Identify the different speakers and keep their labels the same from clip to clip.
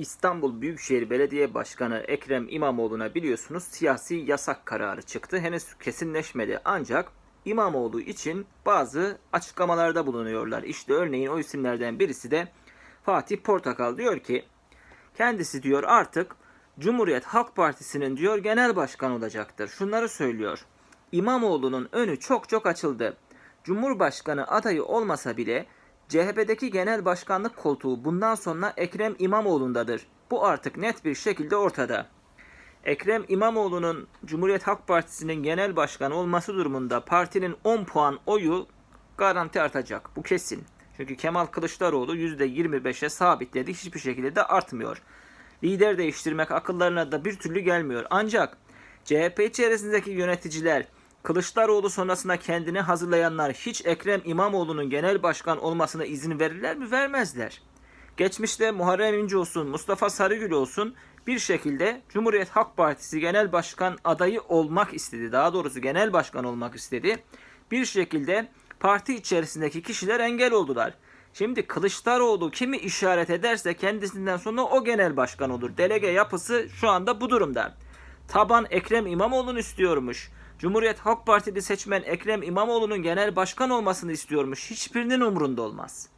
Speaker 1: İstanbul Büyükşehir Belediye Başkanı Ekrem İmamoğlu'na biliyorsunuz siyasi yasak kararı çıktı. Henüz kesinleşmedi ancak İmamoğlu için bazı açıklamalarda bulunuyorlar. İşte örneğin o isimlerden birisi de Fatih Portakal diyor ki kendisi diyor artık Cumhuriyet Halk Partisi'nin diyor genel başkan olacaktır. Şunları söylüyor. İmamoğlu'nun önü çok çok açıldı. Cumhurbaşkanı adayı olmasa bile CHP'deki genel başkanlık koltuğu bundan sonra Ekrem İmamoğlu'ndadır. Bu artık net bir şekilde ortada. Ekrem İmamoğlu'nun Cumhuriyet Halk Partisi'nin genel başkanı olması durumunda partinin 10 puan oyu garanti artacak. Bu kesin. Çünkü Kemal Kılıçdaroğlu %25'e sabitledi. Hiçbir şekilde de artmıyor. Lider değiştirmek akıllarına da bir türlü gelmiyor. Ancak CHP içerisindeki yöneticiler Kılıçdaroğlu sonrasında kendini hazırlayanlar hiç Ekrem İmamoğlu'nun genel başkan olmasına izin verirler mi? Vermezler. Geçmişte Muharrem İnce olsun, Mustafa Sarıgül olsun bir şekilde Cumhuriyet Halk Partisi genel başkan adayı olmak istedi. Daha doğrusu genel başkan olmak istedi. Bir şekilde parti içerisindeki kişiler engel oldular. Şimdi Kılıçdaroğlu kimi işaret ederse kendisinden sonra o genel başkan olur. Delege yapısı şu anda bu durumda. Taban Ekrem İmamoğlu'nu istiyormuş. Cumhuriyet Halk Partili seçmen Ekrem İmamoğlu'nun genel başkan olmasını istiyormuş. Hiçbirinin umrunda olmaz.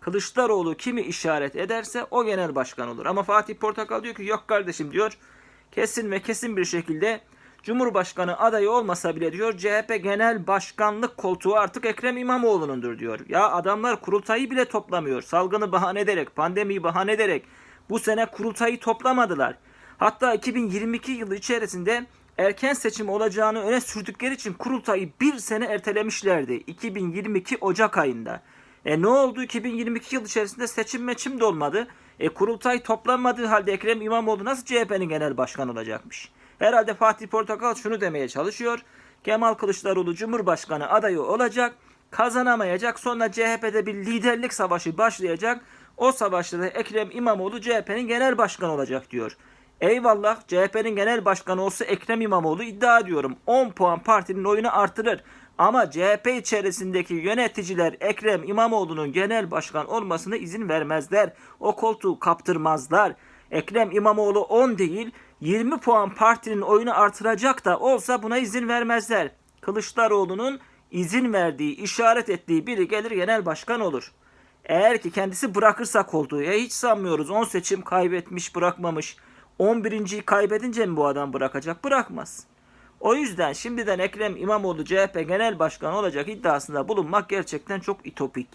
Speaker 1: Kılıçdaroğlu kimi işaret ederse o genel başkan olur. Ama Fatih Portakal diyor ki yok kardeşim diyor. Kesin ve kesin bir şekilde Cumhurbaşkanı adayı olmasa bile diyor CHP genel başkanlık koltuğu artık Ekrem İmamoğlu'nundur diyor. Ya adamlar kurultayı bile toplamıyor. Salgını bahane ederek, pandemiyi bahane ederek bu sene kurultayı toplamadılar. Hatta 2022 yılı içerisinde erken seçim olacağını öne sürdükleri için kurultayı bir sene ertelemişlerdi. 2022 Ocak ayında. E ne oldu? 2022 yıl içerisinde seçim meçim de olmadı. E kurultay toplanmadığı halde Ekrem İmamoğlu nasıl CHP'nin genel başkanı olacakmış? Herhalde Fatih Portakal şunu demeye çalışıyor. Kemal Kılıçdaroğlu Cumhurbaşkanı adayı olacak. Kazanamayacak. Sonra CHP'de bir liderlik savaşı başlayacak. O savaşta da Ekrem İmamoğlu CHP'nin genel başkanı olacak diyor. Eyvallah CHP'nin genel başkanı olsa Ekrem İmamoğlu iddia ediyorum 10 puan partinin oyunu artırır. Ama CHP içerisindeki yöneticiler Ekrem İmamoğlu'nun genel başkan olmasına izin vermezler. O koltuğu kaptırmazlar. Ekrem İmamoğlu 10 değil 20 puan partinin oyunu artıracak da olsa buna izin vermezler. Kılıçdaroğlu'nun izin verdiği, işaret ettiği biri gelir genel başkan olur. Eğer ki kendisi bırakırsa koltuğu ya hiç sanmıyoruz 10 seçim kaybetmiş bırakmamış. 11.yi kaybedince mi bu adam bırakacak? Bırakmaz. O yüzden şimdiden Ekrem İmamoğlu CHP genel başkanı olacak iddiasında bulunmak gerçekten çok itopik.